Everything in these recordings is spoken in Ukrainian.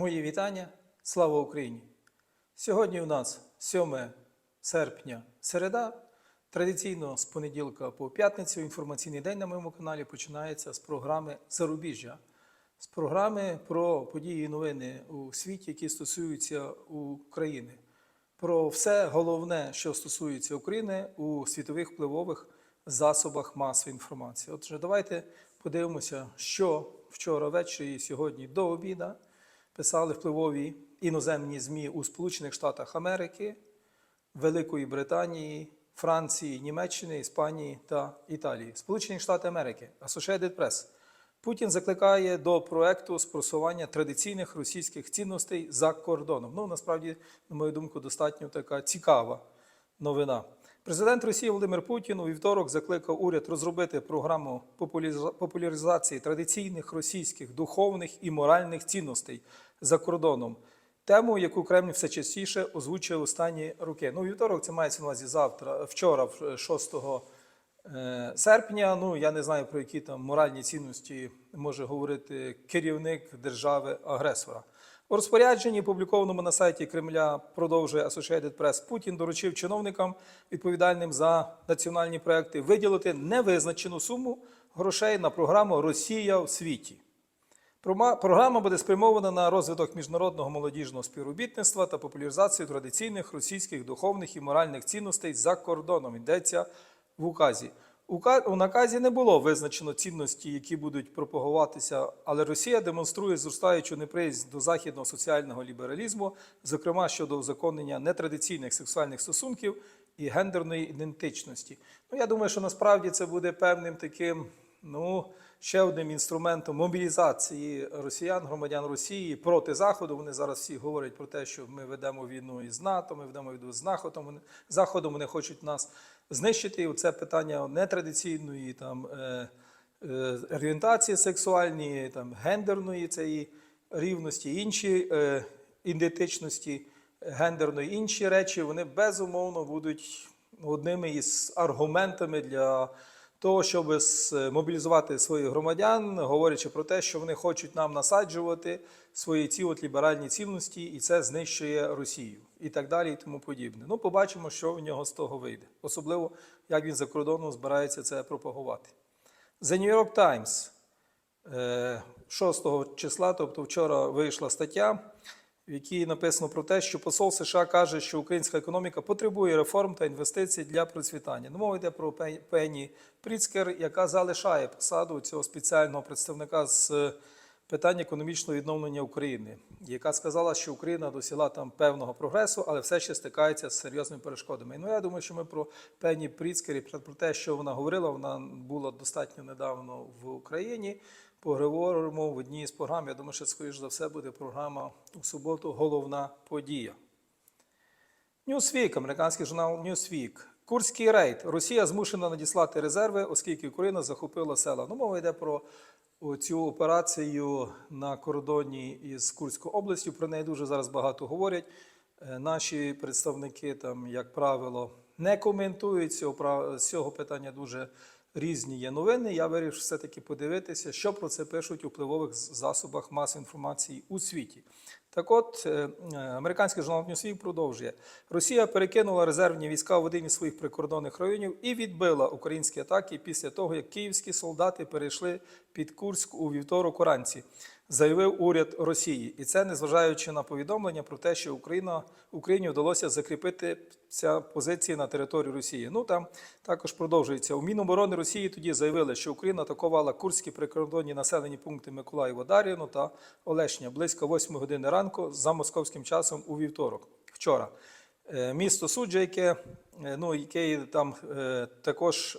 Мої вітання. Слава Україні! Сьогодні у нас 7 серпня, середа. Традиційно з понеділка по п'ятницю інформаційний день на моєму каналі починається з програми Зарубіжжя, з програми про події і новини у світі, які стосуються України, про все головне, що стосується України у світових впливових засобах масової інформації. Отже, давайте подивимося, що вчора ввечері і сьогодні до обіда писали впливові іноземні ЗМІ у Сполучених Штатах Америки, Великої Британії, Франції, Німеччини, Іспанії та Італії. Сполучені Штати Америки, Associated Press. Путін закликає до проекту спросування традиційних російських цінностей за кордоном. Ну, насправді, на мою думку, достатньо така цікава новина. Президент Росії Володимир Путін у вівторок закликав уряд розробити програму популяризації традиційних російських духовних і моральних цінностей за кордоном. Тему, яку Кремль все частіше озвучує останні роки. Ну, вівторок це мається на увазі завтра, вчора, в 6 е, серпня. Ну, я не знаю, про які там моральні цінності може говорити керівник держави-агресора. У розпорядженні, опублікованому на сайті Кремля, продовжує Associated Press, Путін доручив чиновникам, відповідальним за національні проекти, виділити невизначену суму грошей на програму Росія в світі. Програма буде спрямована на розвиток міжнародного молодіжного співробітництва та популяризацію традиційних російських духовних і моральних цінностей за кордоном. Йдеться в указі. Ука- У наказі не було визначено цінності, які будуть пропагуватися, але Росія демонструє зростаючу неприязнь до західного соціального лібералізму, зокрема щодо узаконення нетрадиційних сексуальних стосунків і гендерної ідентичності. Ну, я думаю, що насправді це буде певним таким, ну, ще одним інструментом мобілізації росіян, громадян Росії проти Заходу. Вони зараз всі говорять про те, що ми ведемо війну із НАТО, ми ведемо війну з Заходом. Заходом вони хочуть нас знищити. І це питання нетрадиційної там, е, е, орієнтації сексуальної, там, гендерної цієї рівності, інші е, ідентичності гендерної, інші речі, вони безумовно будуть одними із аргументами для того, щоб мобілізувати своїх громадян, говорячи про те, що вони хочуть нам насаджувати свої ці от ліберальні цінності, і це знищує Росію, і так далі, і тому подібне. Ну, побачимо, що в нього з того вийде, особливо як він за кордоном збирається це пропагувати. The New York Times е, 6 числа, тобто вчора вийшла стаття, в якій написано про те, що посол США каже, що українська економіка потребує реформ та інвестицій для процвітання. Ну, мова йде про Пен- Пенні Пріцкер, яка залишає посаду цього спеціального представника з е, питань економічного відновлення України, яка сказала, що Україна досягла там певного прогресу, але все ще стикається з серйозними перешкодами. Ну, я думаю, що ми про Пенні Пріцкер і про те, що вона говорила, вона була достатньо недавно в Україні. Поговоримо в одній з програм. Я думаю, що скоріш за все буде програма у суботу. Головна подія. Newsweek, американський журнал Newsweek. Курський рейд. Росія змушена надіслати резерви, оскільки Україна захопила села. Ну, мова йде про цю операцію на кордоні із Курською областю. Про неї дуже зараз багато говорять. Е, Наші представники, там, як правило, не коментують цього, цього питання дуже різні є новини. Я вирішив все-таки подивитися, що про це пишуть у впливових засобах масової інформації у світі. Так от, е, е, американський журнал Ньюсвік продовжує. Росія перекинула резервні війська в один із своїх прикордонних районів і відбила українські атаки після того, як київські солдати перейшли під Курськ у вівторок уранці, заявив уряд Росії. І це незважаючи на повідомлення про те, що Україна, Україні вдалося закріпити ця позиції на території Росії. Ну там також продовжується. У Міноборони Росії тоді заявили, що Україна атакувала курські прикордонні населені пункти Миколаєво Дар'їно та Олешня близько 8 години ранку за московським часом у вівторок. Вчора. Е, Місто Суджа, яке, е, ну, яке там е, також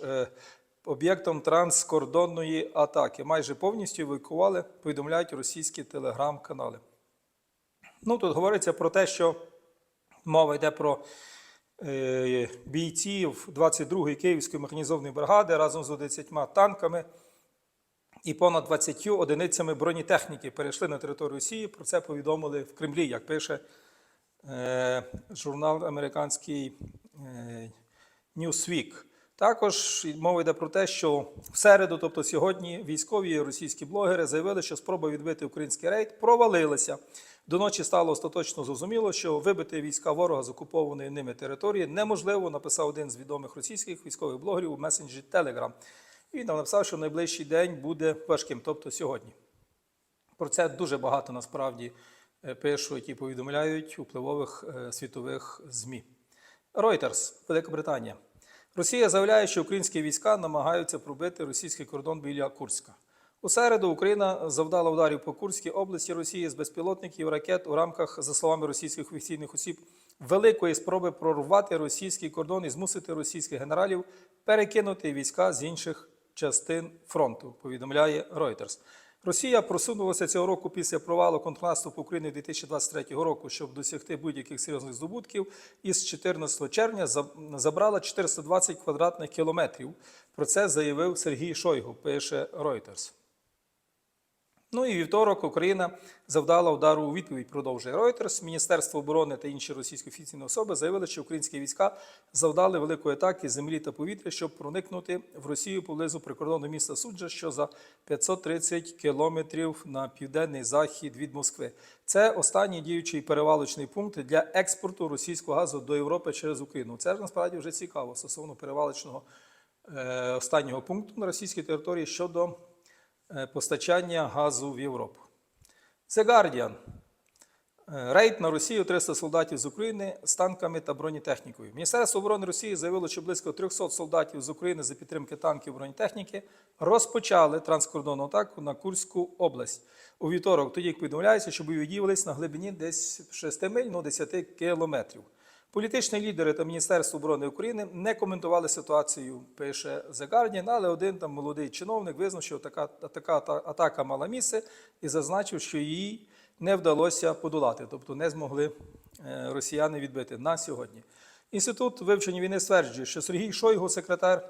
об'єктом транскордонної атаки, майже повністю евакуювали, повідомляють російські телеграм-канали. Ну, тут говориться про те, що мова йде про е, бійців 22-ї Київської механізованої бригади разом з 11 танками і понад 20 одиницями бронетехніки перейшли на територію Росії. Про це повідомили в Кремлі, як пише е, журнал американський е, Newsweek. Також мова йде про те, що в середу, тобто сьогодні, військові російські блогери заявили, що спроба відбити український рейд провалилася. До ночі стало остаточно зрозуміло, що вибити війська ворога з окупованої ними території неможливо, написав один з відомих російських військових блогерів у месенджері Telegram. І він написав, що найближчий день буде важким, тобто сьогодні. Про це дуже багато насправді е, пишуть і повідомляють впливових е, світових ЗМІ. Reuters, Велика Британія. Росія заявляє, що українські війська намагаються пробити російський кордон біля Курська. У середу Україна завдала ударів по Курській області Росії з безпілотників ракет у рамках, за словами російських офіційних осіб, великої спроби прорвати російський кордон і змусити російських генералів перекинути війська з інших частин фронту. Повідомляє Reuters. Росія просунулася цього року після провалу контрнаступу України 2023 року, щоб досягти будь-яких серйозних здобутків. Із 14 червня забрала 420 квадратних кілометрів. Про це заявив Сергій Шойгу, пише Reuters. Ну і вівторок Україна завдала удару у відповідь, продовжує Reuters. Міністерство оборони та інші російські офіційні особи заявили, що українські війська завдали великої атаки землі та повітря, щоб проникнути в Росію поблизу прикордонного міста Суджа, що за 530 кілометрів на південний захід від Москви. Це останній діючий перевалочний пункт для експорту російського газу до Європи через Україну. Це ж насправді вже цікаво стосовно перевалочного е, останнього пункту на російській території щодо постачання газу в Європу. The Guardian. Е, Рейд на Росію 300 солдатів з України з танками та бронетехнікою. Міністерство оборони Росії заявило, що близько 300 солдатів з України за підтримки танків бронетехніки розпочали транскордонну атаку на Курську область. У вівторок тоді повідомляється, що бойові дії велись на глибині десь 6 миль, ну 10 кілометрів. Політичні лідери та Міністерство оборони України не коментували ситуацію, пише The Guardian, але один там молодий чиновник визнав, що така, така атака мала місце і зазначив, що її не вдалося подолати, тобто не змогли е, росіяни відбити на сьогодні. Інститут вивчення війни стверджує, що Сергій Шойгу, секретар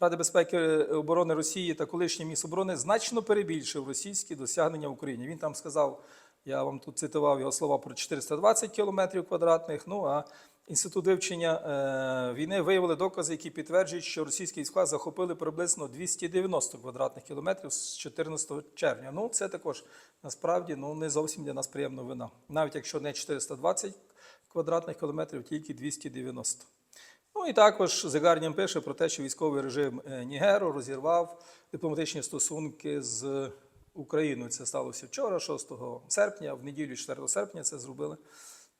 Ради безпеки е, оборони Росії та колишній міністр оборони, значно перебільшив російські досягнення в Україні. Він там сказав, я вам тут цитував його слова про 420 кілометрів квадратних. Ну а інститут вивчення е, війни виявили докази, які підтверджують, що російські війська захопили приблизно 290 квадратних кілометрів з 14 червня. Ну це також насправді ну не зовсім для нас приємна вина, навіть якщо не 420 квадратних кілометрів, тільки 290. Ну і також The Guardian пише про те, що військовий режим е, Нігеру розірвав дипломатичні стосунки з Україною. Це сталося вчора, 6 серпня, в неділю 4 серпня це зробили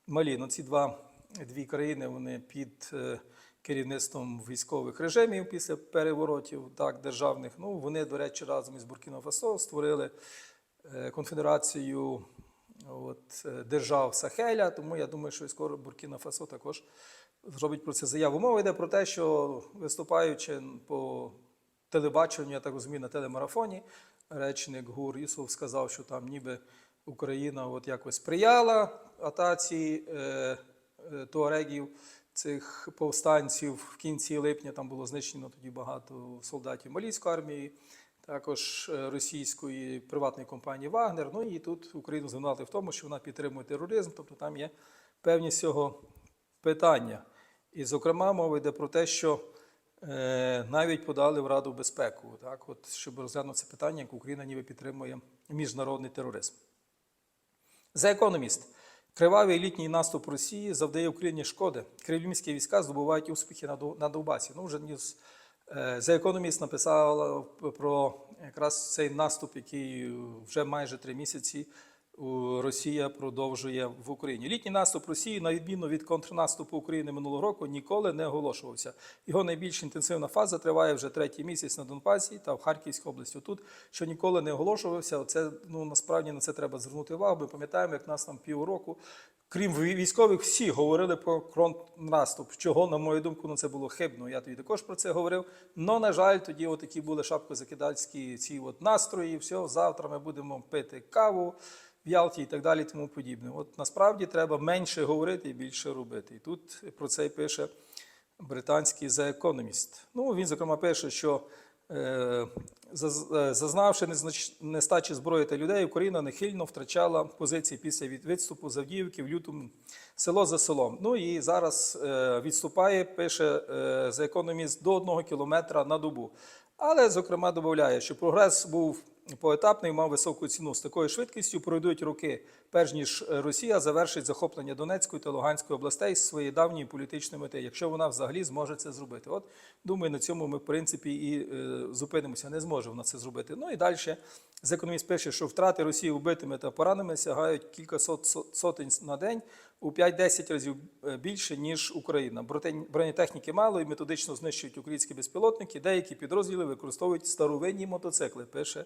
Малі. Ну, ці два, дві країни вони під е, керівництвом військових режимів після переворотів так, державних. Ну, вони, до речі, разом із Буркіно Фасо створили е, конфедерацію от, е, держав Сахеля, тому я думаю, що скоро Буркіна Фасо також зробить про це заяву. Мова йде про те, що виступаючи по телебаченню, я так розумію, на телемарафоні, речник ГУР Юсов сказав, що там ніби Україна от якось сприяла атаці туарегів, цих повстанців в кінці липня. Там було знищено тоді багато солдатів малійської армії також е, російської приватної компанії Вагнер. Ну і тут Україну звинуватили в тому, що вона підтримує тероризм, тобто там є певні цього питання. І, зокрема, мова йде про те, що е, навіть подали в Раду безпеку, так, от, щоб розглянути це питання, як Україна ніби підтримує міжнародний тероризм. За економіст. Кривавий літній наступ Росії завдає Україні шкоди. Кремлівські війська здобувають успіхи на Дон- Донбасі. Ну, вже News Е, The Economist написала про якраз цей наступ, який вже майже три місяці Росія продовжує в Україні. Літній наступ Росії, на відміну від контрнаступу України минулого року, ніколи не оголошувався. Його найбільш інтенсивна фаза триває вже третій місяць на Донбасі та в Харківській області. Тут що ніколи не оголошувався. Це ну насправді на це треба звернути увагу. Ми пам'ятаємо, як нас там півроку. Крім військових, всі говорили про контрнаступ. Чого, на мою думку, ну це було хибно. Я тоді також про це говорив. Но, на жаль, тоді такі були шапкозакидальські ці от настрої. Все, завтра ми будемо пити каву в Ялті і так далі, тому подібне. От насправді треба менше говорити і більше робити. І тут про це й пише британський The Economist. Ну, він, зокрема, пише, що е, е, зазнавши нестачі зброї та людей, Україна нехильно втрачала позиції після від- відступу з Авдіївки в лютому село за селом. Ну і зараз е, відступає, пише е, The Economist, до одного кілометра на добу. Але, зокрема, додає, що прогрес був поетапний, мав високу ціну. З такою швидкістю пройдуть роки, перш ніж Росія завершить захоплення Донецької та Луганської областей з своєї давньої політичної мети, якщо вона взагалі зможе це зробити. От думаю, на цьому ми в принципі і е, зупинимося. Не зможе вона це зробити. Ну і далі з економіст пише, що втрати Росії вбитими та пораненими сягають кількасот со- сотень на день у 5-10 разів е, більше ніж Україна. Бронетехніки мало і методично знищують українські безпілотники. Деякі підрозділи використовують старовинні мотоцикли. Пише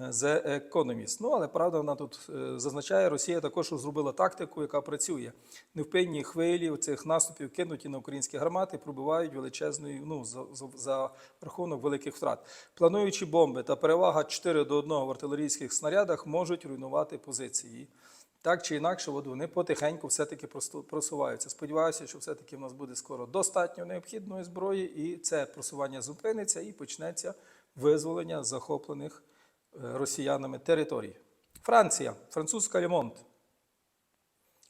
The Economist. Ну, але правда, вона тут е, зазначає, Росія також зробила тактику, яка працює. Невпинні хвилі цих наступів кинуті на українські гармати, пробивають величезною ну, за, за, за рахунок великих втрат. Плануючі бомби та перевага 4 до 1 в артилерійських снарядах можуть руйнувати позиції. Так чи інакше, от вони потихеньку все-таки просуваються. Сподіваюся, що все-таки в нас буде скоро достатньо необхідної зброї, і це просування зупиниться і почнеться визволення захоплених е, росіянами територій. Франція, французька Лемонт.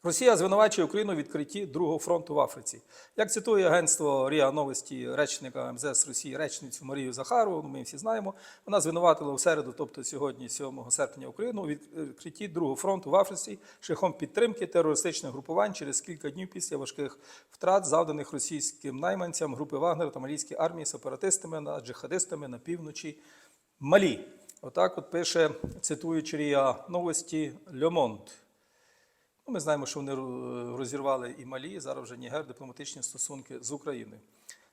Росія звинувачує Україну у відкритті другого фронту в Африці. Як цитує агентство РІА Новості речника МЗС Росії, речницю Марію Захарову, ми всі знаємо, вона звинуватила у середу, тобто сьогодні, 7 серпня, Україну у відкритті другого фронту в Африці шляхом підтримки терористичних групувань через кілька днів після важких втрат, завданих російським найманцям групи Вагнера та малійській армії сепаратистами на джихадистами на півночі Малі. Отак от пише, цитуючи РІА Новості Льомонт. Ну, ми знаємо, що вони розірвали і Малі, і зараз вже Нігер дипломатичні стосунки з Україною.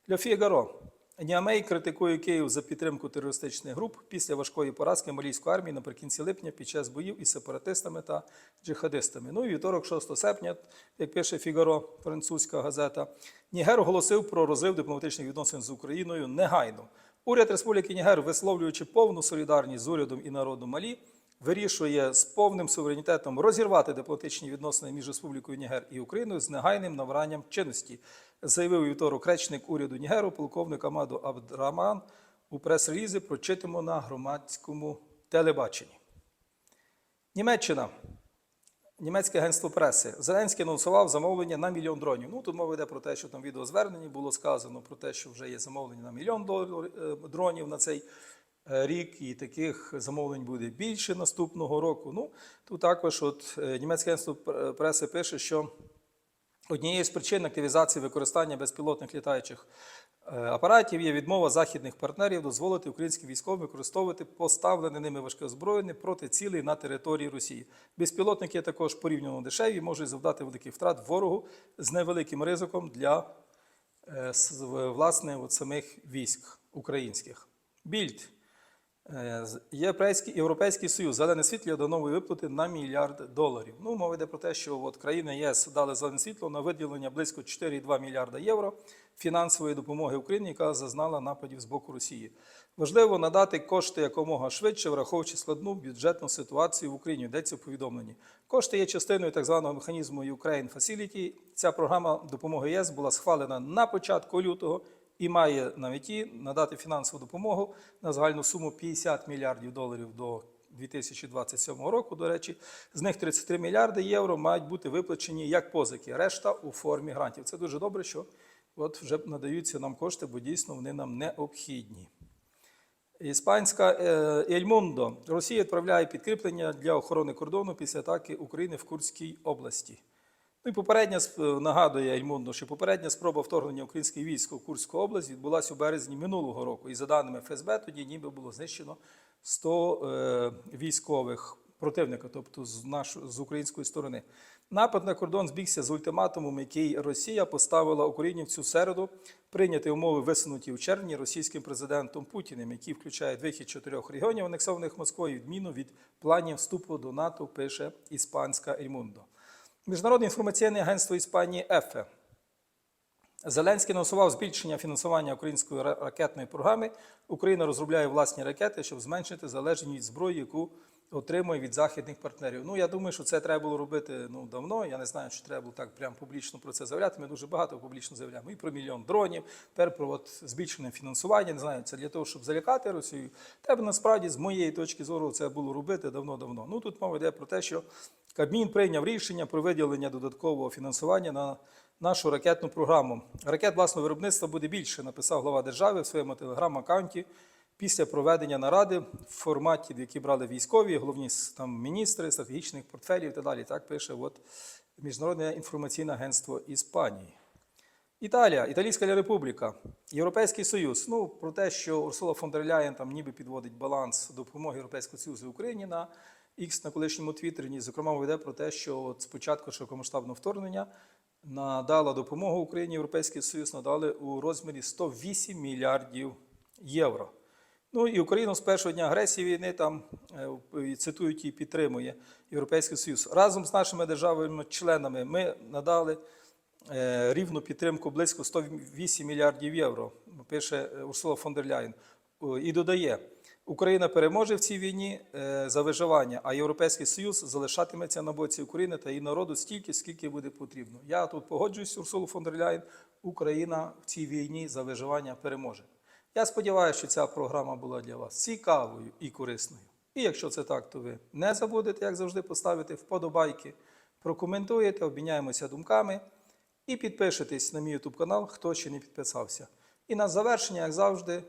Для Фігаро. Ніамей критикує Київ за підтримку терористичних груп після важкої поразки малійської армії наприкінці липня під час боїв із сепаратистами та джихадистами. Ну і вівторок, 6 серпня, як пише Фігаро, французька газета, Нігер оголосив про розрив дипломатичних відносин з Україною негайно. Уряд Республіки Нігер, висловлюючи повну солідарність з урядом і народом Малі, вирішує з повним суверенітетом розірвати дипломатичні відносини між Республікою Нігер і Україною з негайним набранням чинності, заявив вівторок речник уряду Нігеру, полковник Амаду Абдраман у прес-релізі прочитимо на громадському телебаченні. Німеччина. Німецьке агентство преси. Зеленський анонсував замовлення на мільйон дронів. Ну тут мова йде про те, що там відеозверненні було сказано про те, що вже є замовлення на мільйон е, дронів на цей е, рік, і таких замовлень буде більше наступного року. Ну тут також, от е, німецьке агентство преси пише, що Однією з причин активізації використання безпілотних літаючих апаратів є відмова західних партнерів дозволити українським військовим використовувати поставлене ними важке озброєння проти цілей на території Росії. Безпілотники також порівняно дешеві можуть завдати великих втрат ворогу з невеликим ризиком для е, власне от самих військ українських. Більд. Е, Європейський, Європейський Союз зелене світло до нової виплати на мільярд доларів. Ну, мова йде про те, що от країни ЄС дали зелене світло на виділення близько 4,2 мільярда євро фінансової допомоги Україні, яка зазнала нападів з боку Росії. Важливо надати кошти якомога швидше, враховуючи складну бюджетну ситуацію в Україні. Йдеться в повідомленні. Кошти є частиною так званого механізму Ukraine Facility. Ця програма допомоги ЄС була схвалена на початку лютого і має на меті надати фінансову допомогу на загальну суму 50 мільярдів доларів до 2027 року. До речі, з них 33 мільярди євро мають бути виплачені як позики, решта у формі грантів. Це дуже добре, що от вже надаються нам кошти, бо дійсно вони нам необхідні. Іспанська е, Ель Мундо. Росія відправляє підкріплення для охорони кордону після атаки України в Курській області. Ну і попередня нагадує Ельмундо, що попередня спроба вторгнення українських військ у Курську область відбулася у березні минулого року. І за даними ФСБ, тоді ніби було знищено 100 е, військових противника, тобто з, наш, з української сторони. Напад на кордон збігся з ультиматумом, який Росія поставила Україні в цю середу, прийняти умови, висунуті у червні російським президентом Путіним, які включають вихід чотирьох регіонів, анексованих Москвою, відміну від планів вступу до НАТО, пише іспанська Ельмундо. Міжнародне інформаційне агентство Іспанії ЕФЕ. Зеленський анонсував збільшення фінансування української ракетної програми. Україна розробляє власні ракети, щоб зменшити залежність зброї, яку отримує від західних партнерів. Ну я думаю, що це треба було робити ну давно. Я не знаю, чи треба було так прям публічно про це заявляти. Ми дуже багато публічно заявляємо і про мільйон дронів. Тепер про от збільшене фінансування. Не знаю, це для того, щоб залякати Росію. Треба насправді з моєї точки зору це було робити давно-давно. Ну тут мова йде про те, що Кабмін прийняв рішення про виділення додаткового фінансування на нашу ракетну програму. Ракет власного виробництва буде більше, написав глава держави в своєму телеграм-аккаунті після проведення наради в форматі, в якій брали військові, головні там, міністри, стратегічних портфелів і так далі. Так пише от, Міжнародне інформаційне агентство Іспанії. Італія, Італійська Республіка, Європейський Союз. Ну, про те, що Урсула фон дер Ляєн там ніби підводить баланс допомоги Європейського Союзу Україні на X на колишньому Твіттері. Зокрема, мова йде про те, що от спочатку широкомасштабного вторгнення надала допомогу Україні Європейський Союз надали у розмірі 108 мільярдів євро. Ну і Україну з першого дня агресії війни там е, цитують і підтримує Європейський Союз. Разом з нашими державами-членами ми надали е, рівну підтримку близько 108 мільярдів євро, пише е, Урсула фон дер Ляєн. О, І додає, Україна переможе в цій війні за виживання, а Європейський Союз залишатиметься на боці України та її народу стільки, скільки буде потрібно. Я тут погоджуюсь з Урсулою фон дер Ляєн, Україна в цій війні за виживання переможе. Я сподіваюся, що ця програма була для вас цікавою і корисною. І якщо це так, то ви не забудете, як завжди, поставити вподобайки, прокоментуєте, обміняємося думками і підпишитесь на мій YouTube канал, хто ще не підписався. І на завершення, як завжди,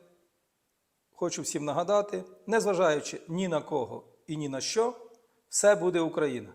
хочу всім нагадати, незважаючи ні на кого і ні на що, все буде Україна.